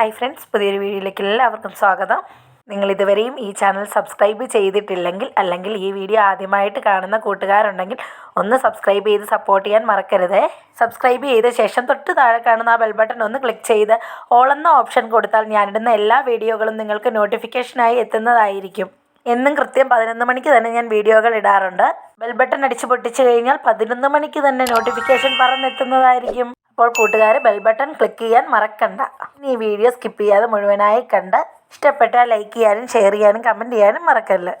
Hi friends പുതിയൊരു വീഡിയോയിലേക്ക് എല്ലാവർക്കും സ്വാഗതം. നിങ്ങൾ ഇതുവരെയും ഈ ചാനൽ സബ്സ്ക്രൈബ് ചെയ്തിട്ടില്ലെങ്കിൽ അല്ലെങ്കിൽ ഈ വീഡിയോ ആദ്യമായിട്ട് കാണുന്ന കൂട്ടുകാരുണ്ടെങ്കിൽ ഒന്ന് സബ്സ്ക്രൈബ് ചെയ്ത് സപ്പോർട്ട് ചെയ്യാൻ മറക്കരുത്. സബ്സ്ക്രൈബ് ചെയ്ത ശേഷം തൊട്ട് താഴെ കാണുന്ന ആ ബെൽ ബട്ടൺ ഒന്ന് ക്ലിക്ക് ചെയ്ത് ഓൾ എന്ന ഓപ്ഷൻ കൊടുത്താൽ ഞാനിടുന്ന എല്ലാ വീഡിയോകളും നിങ്ങൾക്ക് നോട്ടിഫിക്കേഷനായി എത്തുന്നതായിരിക്കും. എന്നും കൃത്യം പതിനൊന്ന് മണിക്ക് തന്നെ ഞാൻ വീഡിയോകൾ ഇടാറുണ്ട്. ബെൽ ബട്ടൺ അടിച്ച് പൊട്ടിച്ചു കഴിഞ്ഞാൽ പതിനൊന്ന് മണിക്ക് തന്നെ നോട്ടിഫിക്കേഷൻ പറന്നെത്തുന്നതായിരിക്കും. അപ്പോൾ കൂട്ടുകാർ ബെൽ ബട്ടൺ ക്ലിക്ക് ചെയ്യാൻ മറക്കണ്ട. ഈ വീഡിയോ സ്കിപ്പ് ചെയ്യാതെ മുഴുവനായി കണ്ട് ഇഷ്ടപ്പെട്ടാൽ ലൈക്ക് ചെയ്യാനും ഷെയർ ചെയ്യാനും കമന്റ് ചെയ്യാനും മറക്കല്ല്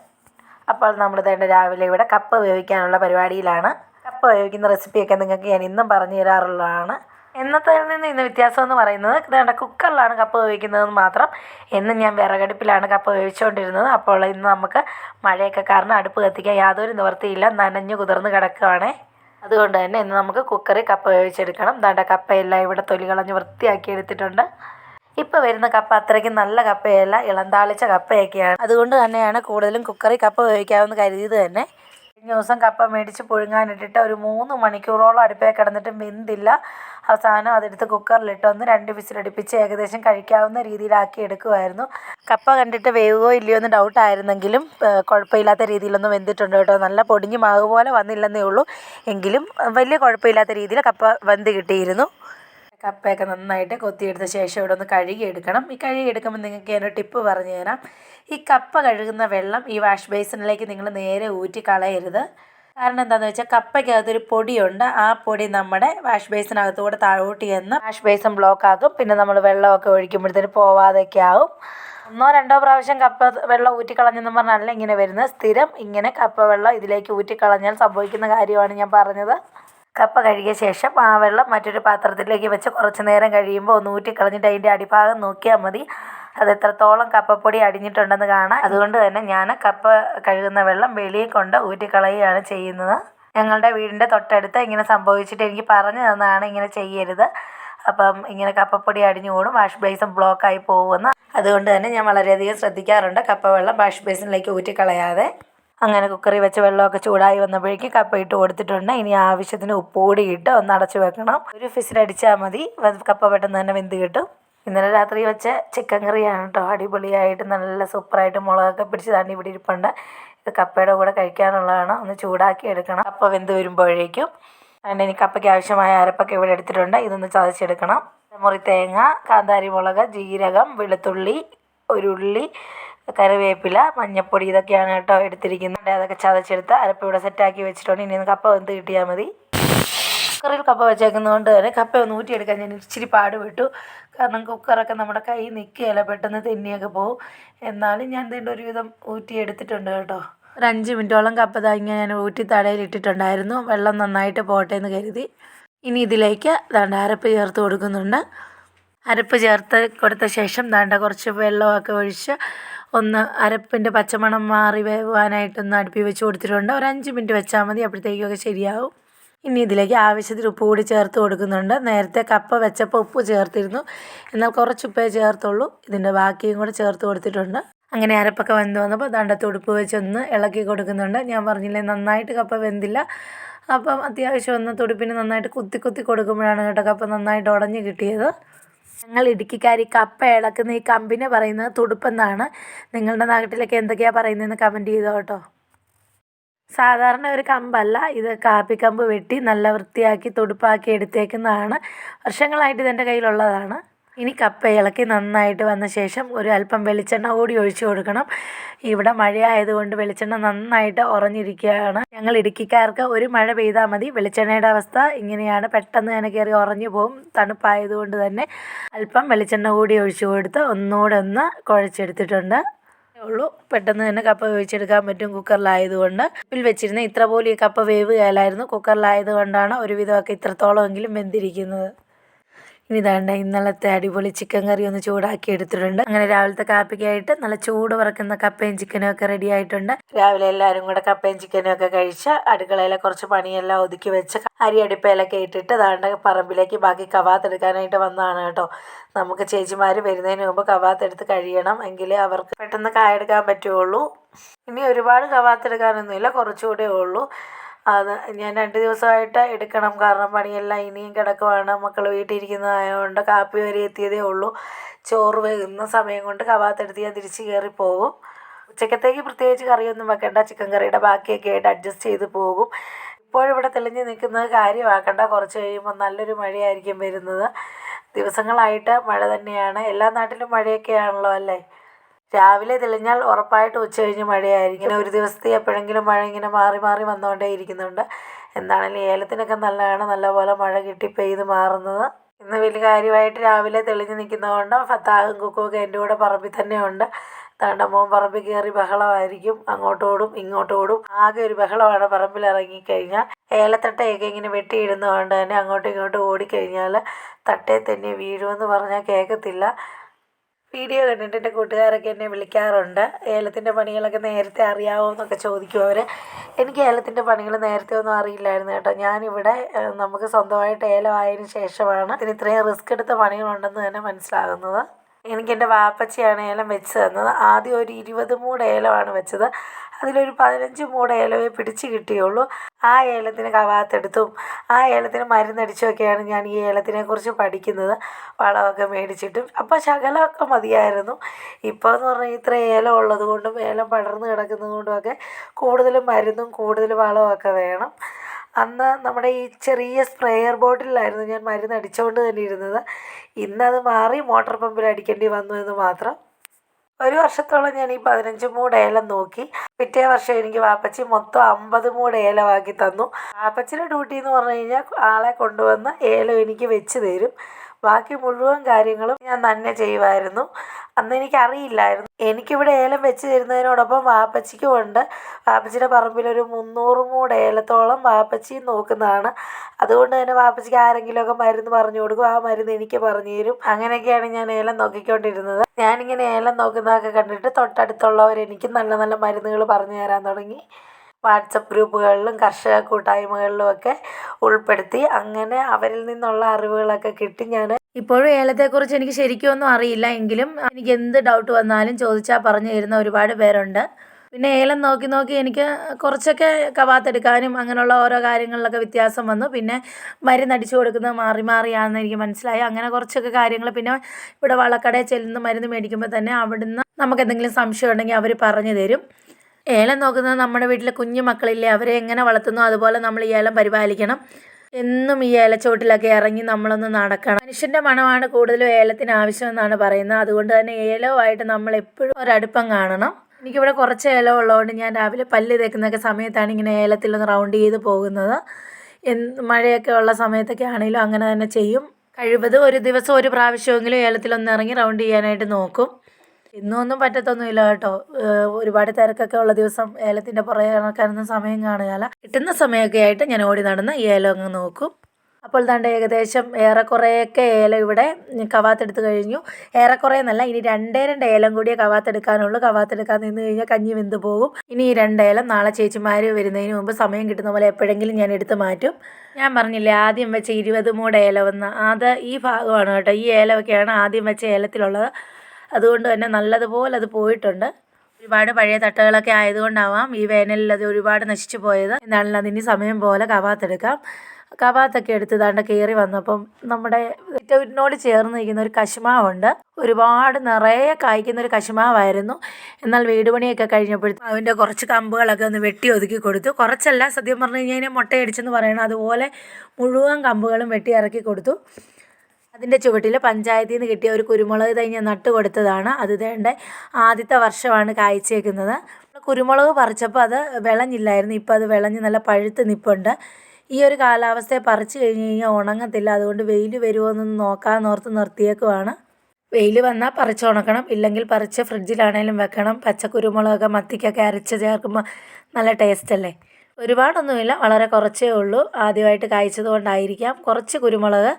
അപ്പോൾ നമ്മൾ തന്നെ രാവിലെ ഇവിടെ കപ്പ് വേവിക്കാനുള്ള പരിപാടിയിലാണ്. കപ്പ് വേവിക്കുന്ന റെസിപ്പിയൊക്കെ നിങ്ങൾക്ക് ഞാൻ ഇന്നും പറഞ്ഞു തരാറുള്ളതാണ്. എന്നത്തേൽ നിന്ന് ഇന്ന് വ്യത്യാസം എന്ന് പറയുന്നത് ഇതേണ്ട കുക്കറിലാണ് കപ്പ വേവിക്കുന്നതെന്ന് മാത്രം എന്നും ഞാൻ വിറകടുപ്പിലാണ് കപ്പ വേവിച്ചുകൊണ്ടിരുന്നത് അപ്പോൾ ഇന്ന് നമുക്ക് മഴയൊക്കെ കാരണം അടുപ്പ് കത്തിക്കാൻ യാതൊരു നിവൃത്തിയില്ല നനഞ്ഞു കുതിർന്ന് കിടക്കുകയാണേ അതുകൊണ്ട് തന്നെ ഇന്ന് നമുക്ക് കുക്കറിൽ കപ്പ വേവിച്ചെടുക്കണം. ദാണ്ട കപ്പയെല്ലാം ഇവിടെ തൊലി കളഞ്ഞ് വൃത്തിയാക്കി എടുത്തിട്ടുണ്ട്. ഇപ്പോൾ വരുന്ന കപ്പ അത്രയ്ക്ക് നല്ല കപ്പയല്ല ഇളം താളിച്ച കപ്പയൊക്കെയാണ്. അതുകൊണ്ട് തന്നെയാണ് കൂടുതലും കുക്കറിൽ കപ്പ വേവിക്കാമെന്ന് കരുതിയത് തന്നെ. കഴിഞ്ഞ ദിവസം കപ്പ മേടിച്ച് പുഴുങ്ങാനിട്ടിട്ട് ഒരു മൂന്ന് മണിക്കൂറോളം അടുപ്പേ കിടന്നിട്ട് വെന്തില്ല. അവസാനം അതെടുത്ത് കുക്കറിലിട്ട് ഒന്ന് രണ്ട് വിസിലടുപ്പിച്ച് ഏകദേശം കഴിക്കാവുന്ന രീതിയിലാക്കി എടുക്കുമായിരുന്നു കപ്പ കണ്ടിട്ട് വേവുകയോ ഇല്ലയോ എന്ന് ഡൗട്ടായിരുന്നെങ്കിലും കുഴപ്പമില്ലാത്ത രീതിയിലൊന്നും വെന്തിട്ടുണ്ട് കേട്ടോ. നല്ല പൊടിഞ്ഞ് മാവ് പോലെ വന്നില്ലെന്നേ ഉള്ളൂ. എങ്കിലും വലിയ കുഴപ്പമില്ലാത്ത രീതിയിൽ കപ്പ വെന്ത് കിട്ടിയിരുന്നു. കപ്പയൊക്കെ നന്നായിട്ട് കൊത്തിയെടുത്ത ശേഷം ഇവിടെ ഒന്ന് കഴുകിയെടുക്കണം. ഈ കഴുകിയെടുക്കുമ്പോൾ നിങ്ങൾക്ക് ഞാനൊരു ടിപ്പ് പറഞ്ഞു തരാം. ഈ കപ്പ കഴുകുന്ന വെള്ളം ഈ വാഷ് ബേസിനിലേക്ക് നിങ്ങൾ നേരെ ഊറ്റി കളയരുത്. കാരണം എന്താണെന്ന് വെച്ചാൽ കപ്പയ്ക്കകത്തൊരു പൊടിയുണ്ട്. ആ പൊടി നമ്മുടെ വാഷ് ബേസിനകത്തൂടെ താഴോട്ട് ചെന്ന് വാഷ് ബേസിൻ ബ്ലോക്ക് ആകും പിന്നെ നമ്മൾ വെള്ളമൊക്കെ ഒഴിക്കുമ്പോഴത്തേന് പോവാതൊക്കെ ആവും. ഒന്നോ രണ്ടോ പ്രാവശ്യം കപ്പ വെള്ളം ഊറ്റിക്കളഞ്ഞെന്ന് പറഞ്ഞല്ല ഇങ്ങനെ വരുന്നത്. സ്ഥിരം ഇങ്ങനെ കപ്പ വെള്ളം ഇതിലേക്ക് ഊറ്റിക്കളഞ്ഞാൽ സംഭവിക്കുന്ന കാര്യമാണ് ഞാൻ പറഞ്ഞത്. കപ്പ കഴുകിയ ശേഷം ആ വെള്ളം മറ്റൊരു പാത്രത്തിലേക്ക് വെച്ച് കുറച്ച് നേരം കഴിയുമ്പോൾ ഒന്ന് ഊറ്റിക്കളഞ്ഞിട്ട് അതിന്റെ അടിഭാഗം നോക്കിയാൽ മതി. അത് എത്രത്തോളം കപ്പപ്പൊടി അടിഞ്ഞിട്ടുണ്ടെന്ന് കാണാം. അതുകൊണ്ട് തന്നെ ഞാൻ കപ്പ കഴുകുന്ന വെള്ളം വെളിയിൽ കൊണ്ട് ഊറ്റിക്കളയുകയാണ് ചെയ്യുന്നത്. ഞങ്ങളുടെ വീടിന്റെ തൊട്ടടുത്ത് ഇങ്ങനെ സംഭവിച്ചിട്ട് എനിക്ക് പറഞ്ഞു തന്നതാണ് ഇങ്ങനെ ചെയ്യരുത്. അപ്പം ഇങ്ങനെ കപ്പപ്പൊടി അടിഞ്ഞു കൂടും വാഷ് ബേസിൻ ബ്ലോക്കായി പോകുമെന്ന് അതുകൊണ്ട് തന്നെ ഞാൻ വളരെയധികം ശ്രദ്ധിക്കാറുണ്ട് കപ്പ വെള്ളം വാഷ് ബേസിനിലേക്ക് ഊറ്റിക്കളയാതെ. അങ്ങനെ കുക്കറിൽ വെച്ച് വെള്ളമൊക്കെ ചൂടായി വന്നപ്പോഴേക്കും കപ്പ ഇട്ട് കൊടുത്തിട്ടുണ്ട്. ഇനി ആവശ്യത്തിന് ഉപ്പ് കൂടി ഇട്ട് ഒന്ന് അടച്ചു വെക്കണം. ഒരു ഫിസിലടിച്ചാൽ മതി. കപ്പ പെട്ടെന്ന് തന്നെ വെന്ത് കിട്ടും. ഇന്നലെ രാത്രി വെച്ച ചിക്കൻ കറിയാണ് കേട്ടോ അടിപൊളിയായിട്ട് നല്ല സൂപ്പറായിട്ട് മുളകൊക്കെ പിടിച്ച് തണ്ണി ഇവിടെ ഇരിപ്പുണ്ട്. ഇത് കപ്പയുടെ കൂടെ കഴിക്കാനുള്ളതാണ്. ഒന്ന് ചൂടാക്കി എടുക്കണം. കപ്പ വെന്ത് വരുമ്പോഴേക്കും അതിന്റെ ഇനി കപ്പയ്ക്ക് ആവശ്യമായ അരപ്പൊക്കെ ഇവിടെ എടുത്തിട്ടുണ്ട്. ഇതൊന്ന് ചതച്ചെടുക്കണം. മുറി തേങ്ങ കാന്താരി മുളക് ജീരകം വെളുത്തുള്ളി ഒരു ഉള്ളി കറിവേപ്പില മഞ്ഞൾപ്പൊടി ഇതൊക്കെയാണ് കേട്ടോ എടുത്തിരിക്കുന്നത്. അതൊക്കെ ചതച്ചെടുത്ത് അരപ്പ് ഇവിടെ സെറ്റാക്കി വെച്ചിട്ടുണ്ട്. ഇനി കപ്പ വെന്ത് കിട്ടിയാൽ മതി. കുക്കറിൽ കപ്പ വെച്ചേക്കുന്നതുകൊണ്ട് തന്നെ കപ്പ ഒന്ന് ഊറ്റിയെടുക്കാൻ ഞാൻ ഇച്ചിരി പാടുപെട്ടു. കാരണം കുക്കറൊക്കെ നമ്മുടെ കൈ നിൽക്കുകയില്ല പെട്ടെന്ന് തെന്നിയൊക്കെ പോകും എന്നാലും ഞാൻ ഇതിന്റെ ഒരുവിധം ഊറ്റിയെടുത്തിട്ടുണ്ട് കേട്ടോ. ഒരു അഞ്ച് മിനിറ്റോളം കപ്പ ഇങ്ങനെ ഞാൻ ഊറ്റി തടയിൽ ഇട്ടിട്ടുണ്ടായിരുന്നു. വെള്ളം നന്നായിട്ട് പോട്ടെ എന്ന് കരുതി. ഇനി ഇതിലേക്ക് ദാണ്ട അരപ്പ് ചേർത്ത് കൊടുക്കുന്നുണ്ട്. അരപ്പ് ചേർത്ത് കൊടുത്ത ശേഷം ദാണ്ട കുറച്ച് വെള്ളമൊക്കെ ഒഴിച്ച് ഒന്ന് അരപ്പിന്റെ പച്ചമണം മാറി വേവാനായിട്ടൊന്ന് അടുപ്പി വെച്ച് കൊടുത്തിട്ടുണ്ട്. ഒരു അഞ്ച് മിനിറ്റ് വെച്ചാൽ മതി അപ്പോഴത്തേക്കൊക്കെ ശരിയാവും. ഇനി ഇതിലേക്ക് ആവശ്യത്തിന് ഉപ്പ് കൂടി ചേർത്ത് കൊടുക്കുന്നുണ്ട്. നേരത്തെ കപ്പ വെച്ചപ്പോൾ ഉപ്പ് ചേർത്തിരുന്നു. എന്നാൽ കുറച്ച് ഉപ്പേ ചേർത്തുള്ളൂ. ഇതിന്റെ ബാക്കിയും കൂടെ ചേർത്ത് കൊടുത്തിട്ടുണ്ട്. അങ്ങനെ അരപ്പൊക്കെ വെന്ത് വന്നപ്പോൾ ദണ്ടത്ത് ഉടുപ്പ് വെച്ചൊന്ന് ഇളക്കി കൊടുക്കുന്നുണ്ട്. ഞാൻ പറഞ്ഞില്ലേ നന്നായിട്ട് കപ്പ വെന്തില്ല. അപ്പം അത്യാവശ്യം ഒന്ന് തുടുപ്പിന് നന്നായിട്ട് കുത്തി കുത്തി കൊടുക്കുമ്പോഴാണ് കേട്ടോ കപ്പ നന്നായിട്ട് ഉടഞ്ഞ് കിട്ടിയത്. ഞങ്ങൾ ഇടുക്കിക്കാരി കപ്പ ഇളക്കുന്ന ഈ കമ്പിനെ പറയുന്നത് തുടുപ്പെന്നാണ്. നിങ്ങളുടെ നാട്ടിലൊക്കെ എന്തൊക്കെയാണ് പറയുന്നതെന്ന് കമന്റ് ചെയ്തോ കേട്ടോ. സാധാരണ ഒരു കമ്പല്ല. ഇത് കാപ്പിക്കമ്പ് വെട്ടി നല്ല വൃത്തിയാക്കി തുടുപ്പാക്കി എടുത്തേക്കുന്നതാണ്. വർഷങ്ങളായിട്ട് ഇതെന്റെ കയ്യിലുള്ളതാണ്. ഇനി കപ്പ ഇളക്കി നന്നായിട്ട് വന്ന ശേഷം ഒരു അല്പം വെളിച്ചെണ്ണ കൂടി ഒഴിച്ചു കൊടുക്കണം. ഇവിടെ മഴയായതുകൊണ്ട് വെളിച്ചെണ്ണ നന്നായിട്ട് ഉറഞ്ഞിരിക്കുകയാണ്. ഞങ്ങൾ ഇടുക്കിക്കാർക്ക് ഒരു മഴ പെയ്താൽ മതി. വെളിച്ചെണ്ണയുടെ അവസ്ഥ ഇങ്ങനെയാണ്. പെട്ടെന്ന് തന്നെ കയറി ഉറഞ്ഞു പോകും തണുപ്പായതുകൊണ്ട് തന്നെ അല്പം വെളിച്ചെണ്ണ കൂടി ഒഴിച്ചു കൊടുത്ത് ഒന്നുകൂടെ ഒന്ന് കുഴച്ചെടുത്തിട്ടുണ്ട്. ഉള്ളൂ. പെട്ടെന്ന് തന്നെ കപ്പ വേവിച്ചെടുക്കാൻ പറ്റും കുക്കറിലായതുകൊണ്ട്. ഉപ്പിൽ വെച്ചിരുന്ന ഇത്ര പോലും ഈ കപ്പ വേവുകയല്ലായിരുന്നു. കുക്കറിലായതുകൊണ്ടാണ് ഒരുവിധമൊക്കെ ഇത്രത്തോളമെങ്കിലും വെന്തിരിക്കുന്നത്. ഇനി വേണ്ട ഇന്നലത്തെ അടിപൊളി ചിക്കൻ കറി ഒന്ന് ചൂടാക്കി എടുത്തിട്ടുണ്ട്. അങ്ങനെ രാവിലത്തെ കാപ്പിക്കായിട്ട് നല്ല ചൂട് പറക്കുന്ന കപ്പയും ചിക്കനും ഒക്കെ റെഡി ആയിട്ടുണ്ട്. രാവിലെ എല്ലാവരും കൂടെ കപ്പയും ചിക്കനും ഒക്കെ കഴിച്ച് അടുക്കളയിലെ കുറച്ച് പണിയെല്ലാം ഒതുക്കി വെച്ച് അരി അടുപ്പയിലൊക്കെ ഇട്ടിട്ട് ദാണ്ട പറമ്പിലേക്ക് ബാക്കി കവാത്ത് എടുക്കാനായിട്ട് വന്നതാണ് കേട്ടോ. നമുക്ക് ചേച്ചിമാർ വരുന്നതിന് മുമ്പ് കവാത്ത് എടുത്ത് കഴിയണം എങ്കിലേ അവർക്ക് പെട്ടെന്ന് കായെടുക്കാൻ പറ്റുള്ളൂ. ഇനി ഒരുപാട് കവാത്ത് എടുക്കാനൊന്നുമില്ല കുറച്ചുകൂടെ ഉള്ളൂ. അത് ഞാൻ രണ്ട് ദിവസമായിട്ട് എടുക്കണം. കാരണം പണിയെല്ലാം ഇനിയും കിടക്കുവാണ്. മക്കൾ വീട്ടിൽ ഇരിക്കുന്നതായതുകൊണ്ട് കാപ്പി വരെ എത്തിയതേ ഉള്ളൂ. ചോറ് വേകുന്ന സമയം കൊണ്ട് കവാത്തെടുത്ത് ഞാൻ തിരിച്ച് കയറി പോകും. ഉച്ചക്കത്തേക്ക് പ്രത്യേകിച്ച് കറിയൊന്നും വെക്കണ്ട. ചിക്കൻ കറിയുടെ ബാക്കിയൊക്കെ ആയിട്ട് അഡ്ജസ്റ്റ് ചെയ്ത് പോകും. ഇപ്പോഴിവിടെ തെളിഞ്ഞ് നിൽക്കുന്നത് കാര്യമാക്കണ്ട. കുറച്ച് കഴിയുമ്പോൾ നല്ലൊരു മഴയായിരിക്കും വരുന്നത്. ദിവസങ്ങളായിട്ട് മഴ തന്നെയാണ്. എല്ലാ നാട്ടിലും മഴയൊക്കെ ആണല്ലോ അല്ലേ? രാവിലെ തെളിഞ്ഞാൽ ഉറപ്പായിട്ട് ഉച്ച കഴിഞ്ഞ് മഴയായിരിക്കും. ഇങ്ങനെ ഒരു ദിവസത്തെ എപ്പോഴെങ്കിലും മഴ ഇങ്ങനെ മാറി മാറി വന്നുകൊണ്ടേ ഇരിക്കുന്നുണ്ട്. എന്താണെങ്കിലും ഏലത്തിനൊക്കെ നല്ലതാണ്. നല്ലപോലെ മഴ കിട്ടി പെയ്ത് മാറുന്നത്. ഇന്ന് വലിയ കാര്യമായിട്ട് രാവിലെ തെളിഞ്ഞ് നിൽക്കുന്നതുകൊണ്ട് ഫത്താഹും കുക്കും ഒക്കെ എന്റെ കൂടെ പറമ്പിൽ തന്നെയുണ്ട്. താണ്ട പറമ്പിൽ കയറി ബഹളമായിരിക്കും. അങ്ങോട്ടോടും ഇങ്ങോട്ടോടും ആകെ ഒരു ബഹളമാണ് പറമ്പിൽ ഇറങ്ങിക്കഴിഞ്ഞാൽ. ഏലത്തട്ടയൊക്കെ ഇങ്ങനെ വെട്ടിയിടുന്നതുകൊണ്ട് തന്നെ അങ്ങോട്ടും ഇങ്ങോട്ടും ഓടിക്കഴിഞ്ഞാൽ തട്ടേ തന്നെ വീഴുമെന്ന് പറഞ്ഞാൽ കേൾക്കത്തില്ല. വീഡിയോ കണ്ടിട്ട് എന്റെ കൂട്ടുകാരൊക്കെ എന്നെ വിളിക്കാറുണ്ട്. ഏലത്തിന്റെ പണികളൊക്കെ നേരത്തെ അറിയാമോ എന്നൊക്കെ ചോദിക്കും അവർ എനിക്ക് ഏലത്തിന്റെ പണികൾ നേരത്തെ ഒന്നും അറിയില്ലായിരുന്നു കേട്ടോ. ഞാനിവിടെ നമുക്ക് സ്വന്തമായിട്ട് ഏലം ആയതിനു ശേഷമാണ് ഇതിന് ഇത്രയും റിസ്ക് എടുത്ത പണികളുണ്ടെന്ന് തന്നെ മനസ്സിലാകുന്നത്. എനിക്ക് എന്റെ വാപ്പച്ചിയാണ് ഏലം വെച്ച് തന്നത്. ആദ്യം ഒരു ഇരുപത് മൂട് ഏലമാണ് വെച്ചത്. അതിലൊരു പതിനഞ്ച് മൂട് ഏലമേ പിടിച്ച് കിട്ടിയുള്ളൂ. ആ ഏലത്തിന് കവാത്തെടുത്തും ആ ഏലത്തിന് മരുന്നടിച്ചുമൊക്കെയാണ് ഞാൻ ഈ ഏലത്തിനെ കുറിച്ച് പഠിക്കുന്നത്. വളമൊക്കെ മേടിച്ചിട്ടും. അപ്പോൾ ശകലമൊക്കെ മതിയായിരുന്നു. ഇപ്പോൾ എന്ന് പറഞ്ഞാൽ ഇത്ര ഏലം ഉള്ളത് കൊണ്ടും ഏലം പടർന്ന് കിടക്കുന്നത് കൊണ്ടുമൊക്കെ കൂടുതൽ മരുന്നും കൂടുതൽ വളമൊക്കെ വേണം. അന്ന് നമ്മുടെ ഈ ചെറിയ സ്പ്രേയർ ബോട്ടിലായിരുന്നു ഞാൻ മരുന്ന് അടിച്ചുകൊണ്ട് തന്നെ ഇരുന്നത്. ഇന്നത് മാറി മോട്ടോർ പമ്പിൽ അടിക്കേണ്ടി വന്നു എന്ന് മാത്രം. ഒരു വർഷത്തോളം ഞാൻ ഈ പതിനഞ്ച് മൂട് ഏലം നോക്കി. പിറ്റേ വർഷം എനിക്ക് വാപ്പച്ചി മൊത്തം അമ്പത് മൂട് ഏലമാക്കി തന്നു. വാപ്പച്ചിയുടെ ഡ്യൂട്ടി എന്ന് പറഞ്ഞു കഴിഞ്ഞാൽ ആളെ കൊണ്ടുവന്ന് ഏലം എനിക്ക് വെച്ച് തരും. ബാക്കി മുഴുവൻ കാര്യങ്ങളും ഞാൻ തന്നെ ചെയ്യുമായിരുന്നു. അന്ന് എനിക്കറിയില്ലായിരുന്നു. എനിക്കിവിടെ ഏലം വെച്ച് തരുന്നതിനോടൊപ്പം വാപ്പച്ചിക്കും ഉണ്ട്. വാപ്പച്ചിയുടെ പറമ്പിലൊരു മുന്നൂറ് മൂട് ഏലത്തോളം വാപ്പച്ചിയും നോക്കുന്നതാണ്. അതുകൊണ്ട് തന്നെ വാപ്പച്ചിക്ക് ആരെങ്കിലുമൊക്കെ മരുന്ന് പറഞ്ഞു കൊടുക്കും. ആ മരുന്ന് എനിക്ക് പറഞ്ഞു തരും. അങ്ങനെയൊക്കെയാണ് ഞാൻ ഏലം നോക്കിക്കൊണ്ടിരുന്നത്. ഞാനിങ്ങനെ ഏലം നോക്കുന്നതൊക്കെ കണ്ടിട്ട് തൊട്ടടുത്തുള്ളവർ എനിക്ക് നല്ല നല്ല മരുന്നുകൾ പറഞ്ഞു തരാൻ തുടങ്ങി. വാട്സപ്പ് ഗ്രൂപ്പുകളിലും കർഷക കൂട്ടായ്മകളിലുമൊക്കെ ഉൾപ്പെടുത്തി അങ്ങനെ അവരിൽ നിന്നുള്ള അറിവുകളൊക്കെ കിട്ടി. ഞാൻ ഇപ്പോഴും ഏലത്തെക്കുറിച്ച് എനിക്ക് ശരിക്കും ഒന്നും അറിയില്ല. എങ്കിലും എനിക്ക് എന്ത് ഡൗട്ട് വന്നാലും ചോദിച്ചാൽ പറഞ്ഞു തരുന്ന ഒരുപാട് പേരുണ്ട്. പിന്നെ ഏലം നോക്കി നോക്കി എനിക്ക് കുറച്ചൊക്കെ കവാത്തെടുക്കാനും അങ്ങനെയുള്ള ഓരോ കാര്യങ്ങളിലൊക്കെ വ്യത്യാസം വന്നു. പിന്നെ മരുന്നടിച്ചു കൊടുക്കുന്നത് മാറി മാറിയാണെന്ന് എനിക്ക് മനസ്സിലായി. അങ്ങനെ കുറച്ചൊക്കെ കാര്യങ്ങൾ. പിന്നെ ഇവിടെ വളക്കടയിൽ ചെല്ലുന്ന മരുന്ന് മേടിക്കുമ്പോൾ തന്നെ അവിടുന്ന് നമുക്ക് എന്തെങ്കിലും സംശയം ഉണ്ടെങ്കിൽ അവർ പറഞ്ഞു തരും. ഏലം നോക്കുന്നത് നമ്മുടെ വീട്ടിലെ കുഞ്ഞു മക്കളില്ലേ അവരെ എങ്ങനെ വളർത്തുന്നു അതുപോലെ നമ്മൾ ഈ ഏലം പരിപാലിക്കണം. എന്നും ഈ ഏലച്ചോട്ടിലൊക്കെ ഇറങ്ങി നമ്മളൊന്ന് നടക്കണം. മനുഷ്യന്റെ മണമാണ് കൂടുതലും ഏലത്തിന് ആവശ്യമെന്നാണ് പറയുന്നത്. അതുകൊണ്ട് തന്നെ ഏലവുമായിട്ട് നമ്മൾ എപ്പോഴും ഒരടുപ്പം കാണണം. എനിക്കിവിടെ കുറച്ച് ഏലം ഉള്ളതുകൊണ്ട് ഞാൻ രാവിലെ പല്ല് തേക്കുന്നൊക്കെ സമയത്താണ് ഇങ്ങനെ ഏലത്തിലൊന്ന് റൗണ്ട് ചെയ്ത് പോകുന്നത്. എന്ത് മഴയൊക്കെ ഉള്ള സമയത്തൊക്കെ ആണെങ്കിലും അങ്ങനെ തന്നെ ചെയ്യും. കഴിവതും ഒരു ദിവസം ഒരു പ്രാവശ്യമെങ്കിലും ഏലത്തിലൊന്ന് ഇറങ്ങി റൗണ്ട് ചെയ്യാനായിട്ട് നോക്കും. ഇന്നും ഒന്നും പറ്റത്തൊന്നുമില്ല കേട്ടോ. ഒരുപാട് തിരക്കൊക്കെ ഉള്ള ദിവസം ഏലത്തിന്റെ പുറകെ നടക്കാനൊന്നും സമയം കാണുകയില്ല. കിട്ടുന്ന സമയമൊക്കെ ആയിട്ട് ഞാൻ ഓടി നടന്ന് ഈ ഏലം അങ്ങ് നോക്കും. അപ്പോൾ ദാണ്ട് ഏകദേശം ഏറെക്കുറെയൊക്കെ ഏലം ഇവിടെ കവാത്തെടുത്ത് കഴിഞ്ഞു. ഏറെക്കുറെ എന്നല്ല ഇനി രണ്ടേ രണ്ട് ഏലം കൂടിയ കവാത്തെടുക്കാനുള്ളൂ. കവാത്തെടുക്കാൻ നിന്ന് കഴിഞ്ഞാൽ കഞ്ഞി വെന്ത് പോകും. ഇനി ഈ രണ്ടേലം നാളെ ചേച്ചിമാർ വരുന്നതിന് മുമ്പ് സമയം കിട്ടുന്ന പോലെ എപ്പോഴെങ്കിലും ഞാൻ എടുത്ത് മാറ്റും. ഞാൻ പറഞ്ഞില്ലേ ആദ്യം വെച്ച ഇരുപത് മൂട് ഏലമെന്ന് അത് ഈ ഭാഗമാണ് കേട്ടോ. ഈ ഏലമൊക്കെയാണ് ആദ്യം വെച്ച ഏലത്തിലുള്ളത്. അതുകൊണ്ട് തന്നെ നല്ലതുപോലെ അത് പോയിട്ടുണ്ട്. ഒരുപാട് പഴയ തട്ടകളൊക്കെ ആയതുകൊണ്ടാവാം ഈ വേനലിൽ അത് ഒരുപാട് നശിച്ചു പോയത്. എന്നാലും അതിന് സമയം പോലെ കവാത്തെടുക്കാം. കവാത്തൊക്കെ എടുത്ത് ദാണ്ട് കയറി വന്നപ്പം നമ്മുടെ വീട്ടിനോട് ചേർന്ന് നിൽക്കുന്ന ഒരു കശുമാവുണ്ട്. ഒരുപാട് നിറയെ കായ്ക്കുന്ന ഒരു കശുമാവായിരുന്നു. എന്നാൽ വീട് പണിയൊക്കെ കഴിഞ്ഞപ്പോഴത്തേക്കും അതിന്റെ കുറച്ച് കമ്പുകളൊക്കെ ഒന്ന് വെട്ടി ഒതുക്കി കൊടുത്തു. കുറച്ചല്ല സത്യം പറഞ്ഞു കഴിഞ്ഞാൽ മുട്ടയടിച്ചെന്ന് പറയണം അതുപോലെ മുഴുവൻ കമ്പുകളും വെട്ടി ഇറക്കി കൊടുത്തു. അതിന്റെ ചുവട്ടിൽ പഞ്ചായത്തിൽ നിന്ന് കിട്ടിയ ഒരു കുരുമുളക് തൈ ഞാൻ നട്ട് കൊടുത്തതാണ്. അത് വേണ്ട ആദ്യത്തെ വർഷമാണ് കായ്ച്ചേക്കുന്നത്. കുരുമുളക് പറിച്ചപ്പോൾ അത് വിളഞ്ഞില്ലായിരുന്നു. ഇപ്പോൾ അത് വിളഞ്ഞ് നല്ല പഴുത്ത് നിൽപ്പുണ്ട് ഈ ഒരു കാലാവസ്ഥയെ പറിച്ചു കഴിഞ്ഞ് കഴിഞ്ഞാൽ ഉണങ്ങത്തില്ല. അതുകൊണ്ട് വെയിൽ വരുമോ എന്നൊന്ന് നോക്കാമെന്നോർത്ത് നിർത്തിയേക്കുവാണ്. വെയിൽ വന്നാൽ പറിച്ച് ഉണക്കണം. ഇല്ലെങ്കിൽ പറിച്ച് ഫ്രിഡ്ജിലാണേലും വെക്കണം. പച്ചക്കുരുമുളകൊക്കെ മത്തിക്കൊക്കെ അരച്ച് ചേർക്കുമ്പോൾ നല്ല ടേസ്റ്റ് അല്ലേ? ഒരുപാടൊന്നുമില്ല. വളരെ കുറച്ചേ ഉള്ളൂ. ആദ്യമായിട്ട് കായ്ച്ചത് കൊണ്ടായിരിക്കാം കുറച്ച് കുരുമുളക്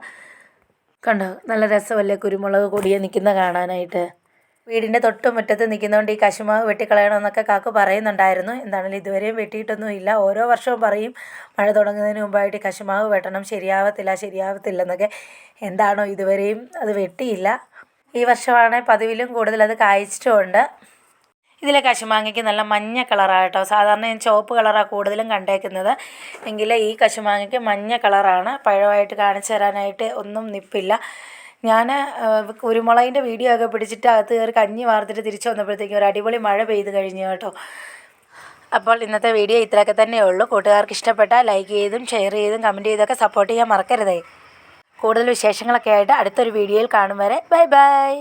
കണ്ടോ? നല്ല രസമല്ലേ? കുരുമുളക് കൊടിയെ നിൽക്കുന്ന കാണാനായിട്ട്. വീടിന്റെ തൊട്ട് മുറ്റത്ത് നിൽക്കുന്നതുകൊണ്ട് ഈ കശുമാവ് വെട്ടിക്കളയണമെന്നൊക്കെ കാക്ക പറയുന്നുണ്ടായിരുന്നു. എന്താണെങ്കിലും ഇതുവരെയും വെട്ടിയിട്ടൊന്നും ഇല്ല ഓരോ വർഷവും പറയും മഴ തുടങ്ങുന്നതിന് മുമ്പായിട്ട് കശുമാവ് വെട്ടണം. ശരിയാവത്തില്ല ശരിയാവത്തില്ല എന്നൊക്കെ എന്താണോ ഇതുവരെയും അത് വെട്ടിയില്ല. ഈ വർഷമാണെങ്കിൽ പതിവിലും കൂടുതൽ അത് കായ്ച്ചിട്ടുമുണ്ട്. ഇതിലെ കശുമാങ്ങയ്ക്ക് നല്ല മഞ്ഞ കളറാണ് സാധാരണ ഞാൻ ചുവപ്പ് കളറാണ് കൂടുതലും കണ്ടേക്കുന്നത്. എങ്കിൽ ഈ കശുമാങ്ങയ്ക്ക് മഞ്ഞ കളറാണ്. പഴമായിട്ട് കാണിച്ചു തരാനായിട്ട് ഒന്നും നിപ്പില്ല. ഞാൻ കുരുമുളകിന്റെ വീഡിയോ ഒക്കെ പിടിച്ചിട്ട് അകത്ത് കയറി കഞ്ഞി വാർത്തിട്ട് തിരിച്ചു വന്നപ്പോഴത്തേക്കും ഒരു അടിപൊളി മഴ പെയ്ത് കഴിഞ്ഞു കേട്ടോ. അപ്പോൾ ഇന്നത്തെ വീഡിയോ ഇത്രയൊക്കെ തന്നെയേ ഉള്ളൂ. കൂട്ടുകാർക്ക് ഇഷ്ടപ്പെട്ടാൽ ലൈക്ക് ചെയ്തും ഷെയർ ചെയ്തും കമന്റ് ചെയ്തൊക്കെ സപ്പോർട്ട് ചെയ്യാൻ മറക്കരുതേ. കൂടുതൽ വിശേഷങ്ങളൊക്കെ ആയിട്ട് അടുത്തൊരു വീഡിയോയിൽ കാണും വരെ. Bye bye.